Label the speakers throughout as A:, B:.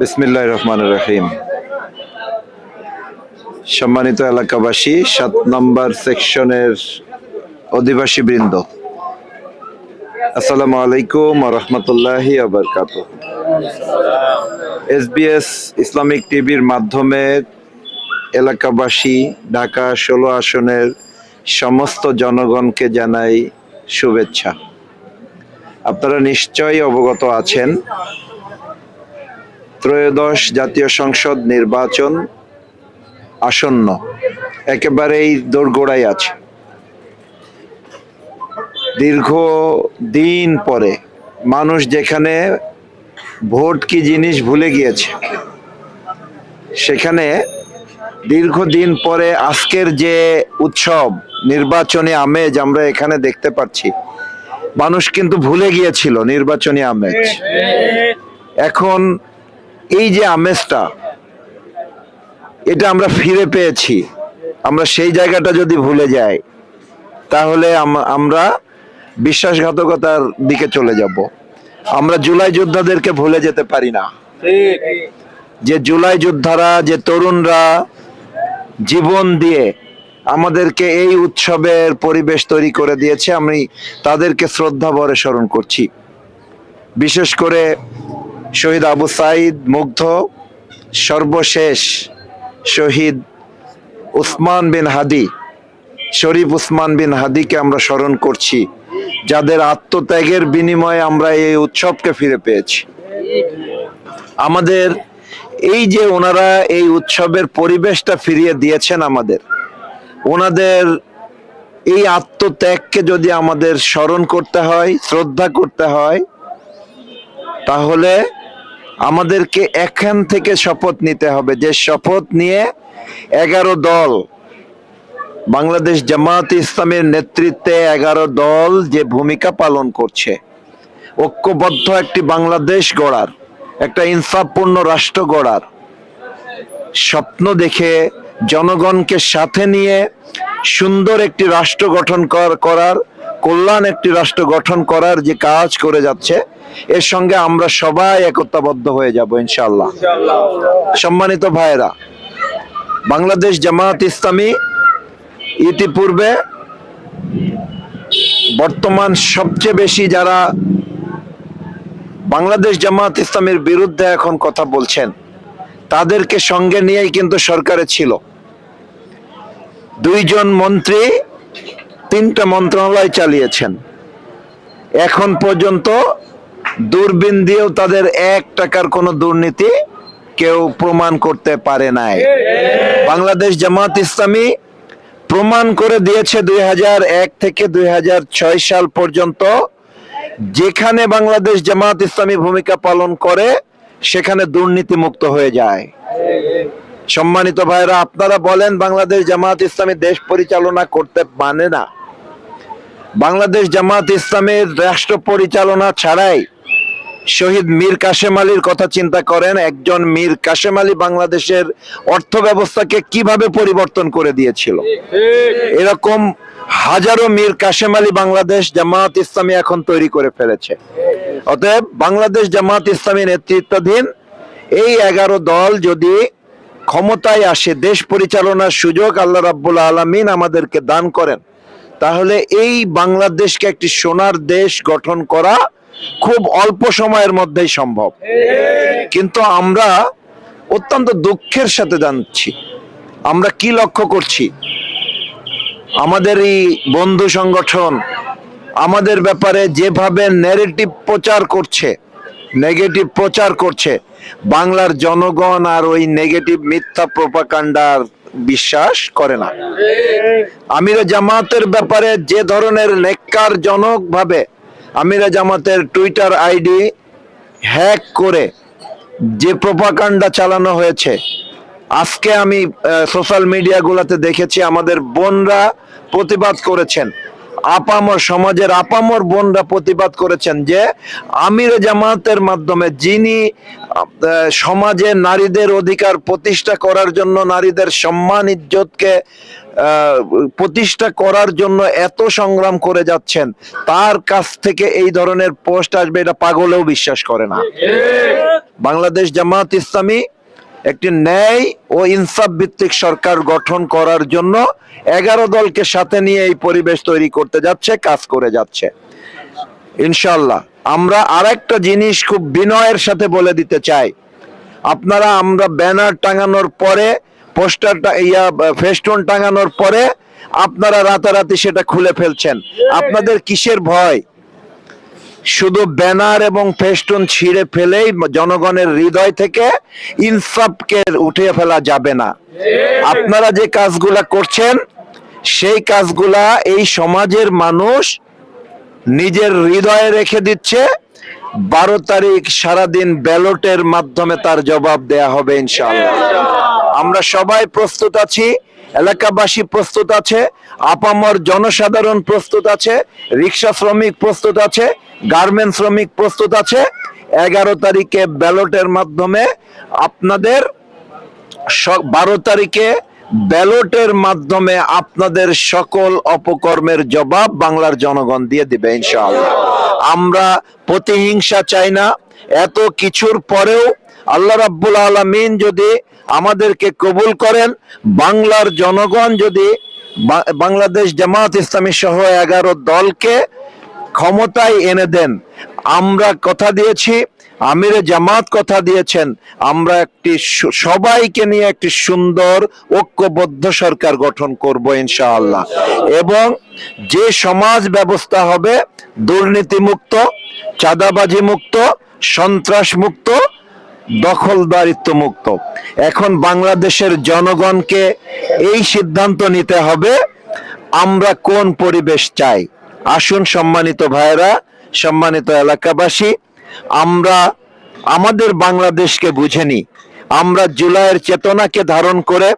A: বিসমিল্লাহ রহমান রহিম। সম্মানিত এলাকাবাসী, সাত নম্বর সেকশনের অধিবাসী বৃন্দ, আসসালামু আলাইকুম রহমতুল্লাহি আবরকাত এসবিএস ইসলামিক টিভির মাধ্যমে এলাকাবাসী ঢাকা ষোলো আসনের সমস্ত জনগণকে জানাই শুভেচ্ছা। আপনারা নিশ্চয়ই অবগত আছেন ত্রয়োদশ জাতীয় সংসদ নির্বাচন আসন্ন। একেবারেই দোরগোড়ায় আছে। দীর্ঘ দিন পরে মানুষ যেখানে ভোট কি জিনিস ভুলে গিয়েছে, সেখানে দীর্ঘদিন পরে আজকের যে উৎসব, নির্বাচনী আমেজ আমরা এখানে দেখতে পাচ্ছি, মানুষ কিন্তু ভুলে গিয়েছিল নির্বাচনী আমেজ। এখন এই যে আমেজটা, এটা আমরা ফিরে পেয়েছি। আমরা সেই জায়গাটা যদি ভুলে যাই, তাহলে আমরা বিশ্বাসঘাতকতার দিকে চলে যাব। আমরা জুলাই যোদ্ধাদেরকে ভুলে যেতে পারি না। যে জুলাই যোদ্ধারা, যে তরুণরা জীবন দিয়ে আমাদেরকে এই উৎসবের পরিবেশ তৈরি করে দিয়েছে, আমি তাদেরকে শ্রদ্ধা ভরে স্মরণ করছি। বিশেষ করে শহীদ আবু সাইদ মুগ্ধ, সর্বশেষ শহীদ উসমান বিন হাদি, শরীফ উসমান বিন হাদিকে আমরা স্মরণ করছি, যাদের আত্মত্যাগের বিনিময়ে আমরা এই উৎসবকে ফিরে পেয়েছি। আমাদের এই যে ওনারা এই উৎসবের পরিবেশটা ফিরিয়ে দিয়েছেন আমাদের, ওনাদের এই আত্মত্যাগকে যদি আমাদের স্মরণ করতে হয়, শ্রদ্ধা করতে হয়, তাহলে আমাদেরকে এখান থেকে শপথ নিতে হবে। যে শপথ নিয়ে এগারো দল, বাংলাদেশ জামাত ইসলামের নেতৃত্বে এগারো দল যে ভূমিকা পালন করছে। ঐক্যবদ্ধ একটি বাংলাদেশ গড়ার, একটা ইনসাফপূর্ণ রাষ্ট্র গড়ার স্বপ্ন দেখে জনগণকে সাথে নিয়ে সুন্দর একটি রাষ্ট্র গঠন করার কল্যাণ একটি রাষ্ট্র গঠন করার যে কাজ করে যাচ্ছে এর সঙ্গে আমরা সবাই একতাবদ্ধ হয়ে যাব ইনশাল্লাহ সম্মানিত ভাইরা বাংলাদেশ জামাত ইসলামী ইতিপূর্বে বর্তমান সবচেয়ে বেশি যারা বাংলাদেশ জামাত ইসলামের বিরুদ্ধে এখন কথা বলছেন তাদেরকে সঙ্গে নিয়েই কিন্তু সরকারে ছিল। দুইজন মন্ত্রী তিনটা মন্ত্রণালয় চালিয়েছেন। এখন পর্যন্ত দূরবীন দিয়েও তাদের এক টাকার কোনো দুর্নীতি কেউ প্রমাণ করতে পারে নাই। বাংলাদেশ জামাত ইসলামী প্রমাণ করে দিয়েছে দুই থেকে দুই সাল পর্যন্ত যেখানে বাংলাদেশ জামাত ইসলামী ভূমিকা পালন করে, সেখানে দুর্নীতি মুক্ত হয়ে যায়। সম্মানিত ভাইরা, আপনারা বলেন বাংলাদেশ জামাত ইসলামী দেশ পরিচালনা করতে মানে না। বাংলাদেশ জামাত ইসলামের রাষ্ট্র পরিচালনা ছাড়াই শহীদ মীর কাশেম আলীর কথা চিন্তা করেন, একজন মীর কাশেম আলী বাংলাদেশের অর্থ ব্যবস্থাকে কীভাবে পরিবর্তন করে দিয়েছিল? এরকম হাজারো মীর কাশেম আলী বাংলাদেশ জামাত ইসলামী এখন তৈরি করে ফেলেছে। অতএব বাংলাদেশ জামাত ইসলামী নেতৃত্বাধীন এই এগারো দল যদি ক্ষমতায় আসে, দেশ পরিচালনার সুযোগ আল্লাহ রাব্বুল আলমিন আমাদেরকে দান করেন। তাহলে এই বাংলাদেশকে একটি সোনার দেশ গঠন করা খুব অল্প সময়ের মধ্যেই সম্ভব। কিন্তু আমরা অত্যন্ত দুঃখের সাথে জানছি। আমরা কি লক্ষ্য করছি? আমাদের এই বন্ধু সংগঠন আমাদের ব্যাপারে যেভাবে নেগেটিভ প্রচার করছে নেগেটিভ প্রচার করছে, বাংলার জনগণ আর ওই নেগেটিভ মিথ্যা প্রপাকাণ্ডার বিশ্বাস করে না। আমিরা জামাতের ব্যাপারে যে ধরনের নেককার জনক ভাবে আমিরা জামাতের টুইটার আইডি হ্যাক করে যে প্রপাকাণ্ডা চালানো হয়েছে, আজকে আমি সোশ্যাল মিডিয়াগুলোতে দেখেছি আমাদের বোনরা প্রতিবাদ করেছেন। আপামর সমাজের আপামর বোনরা প্রতিবাদ করেছেন যে আমির জামাতের মাধ্যমে যিনি সমাজে নারীদের অধিকার প্রতিষ্ঠা করার জন্য নারীদের সম্মান, ইজ্জতকে প্রতিষ্ঠা করার জন্য এত সংগ্রাম করে যাচ্ছেন। তার কাছ থেকে এই ধরনের পোস্ট আসবে, এটা পাগলেও বিশ্বাস করে না। বাংলাদেশ জামাত ইসলামী একটি ন্যায় ও ইনসাফ ভিত্তিক সরকার গঠন করার জন্য এগারো দলকে সাথে নিয়ে এই পরিবেশ তৈরি করতে যাচ্ছে, কাজ করে যাচ্ছে। ইনশাল্লাহ আমরা আরেকটা জিনিস খুব বিনয়ের সাথে বলে দিতে চাই। আপনারা আমরা ব্যানার টাঙানোর পরে, পোস্টার ইয়া, ফেস্টুন টাঙানোর পরে, আপনারা রাতারাতি সেটা খুলে ফেলছেন। আপনাদের কিসের ভয়? শুধু ব্যানার এবং ফেস্টুন ছিঁড়ে ফেলেই জনগণের হৃদয় থেকে ইনসাফকে উঠিয়ে ফেলা যাবে না। আপনারা যে কাজগুলা করছেন, সেই কাজগুলা এই সমাজের মানুষ নিজের হৃদয়ে রেখে দিচ্ছে। বারো তারিখ সারাদিন ব্যালটের মাধ্যমে তার জবাব দেয়া হবে ইনশাআল্লাহ। আমরা সবাই প্রস্তুত আছি, এলাকাবাসী প্রস্তুত আছে, আপামর জনসাধারণ প্রস্তুত আছে, রিক্সা শ্রমিক প্রস্তুত আছে, গার্মেন্ট শ্রমিক প্রস্তুত আছে। এগারো তারিখে ব্যালটের মাধ্যমে আপনাদের বারো তারিখে ব্যালটের মাধ্যমে আপনাদের সকল অপকর্মের জবাব বাংলার জনগণ দিয়ে দিবে, ইনশাআল্লাহ। আমরা প্রতিহিংসা চাই না। এত কিছুর পরেও আল্লাহ রাব্বুল আলামিন যদি আমাদেরকে কবুল করেন, বাংলার জনগণ যদি বাংলাদেশ জামাত ইসলামী সহ এগারো দলকে ক্ষমতায় এনে দেন, আমরা কথা দিয়েছি আমিরে জামাত কথা দিয়েছেন, আমরা একটি সবাইকে নিয়ে একটি সুন্দর, ঐক্যবদ্ধ সরকার গঠন করব ইনশাআল্লাহ। এবং যে সমাজ ব্যবস্থা হবে দুর্নীতি মুক্ত চাঁদাবাজি মুক্ত সন্ত্রাস মুক্ত দখলদারিত্ব মুক্ত এখন বাংলাদেশের জনগণকে এই সিদ্ধান্ত নিতে হবে, আমরা কোন পরিবেশ চাই? আসুন সম্মানিত ভাইরা সম্মানিত এলাকাবাসী আমরা আমাদের বাংলাদেশকে বুঝে নিই আমরা জুলাইয়ের চেতনাকে ধারণ করে,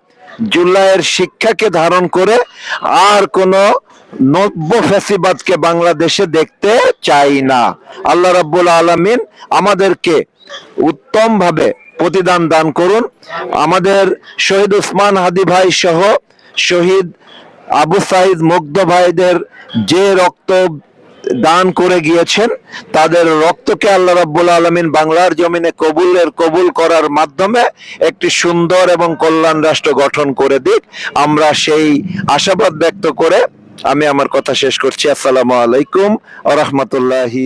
A: জুলাইয়ের শিক্ষাকে ধারণ করে আর কোনো নব্য ফ্যাসিবাদকে বাংলাদেশে দেখতে চাই না। আল্লাহ রাব্বুল আলামিন আমাদেরকে উত্তম ভাবে প্রতিদান দান করুন। আমাদের শহীদ উসমান হাদি ভাই সহ শহীদ আবু সাইদ মুগ্ধ ভাইদের যে রক্ত দান করে গিয়েছেন, তাদের রক্তকে আল্লাহ রাব্বুল আলমিন বাংলার জমিনে কবুলের কবুল করার মাধ্যমে একটি সুন্দর এবং কল্যাণ রাষ্ট্র গঠন করে দিক। আমরা সেই আশাবাদ ব্যক্ত করে আমি আমার কথা শেষ করছি। আসসালামু আলাইকুম আ রহমতুল্লাহি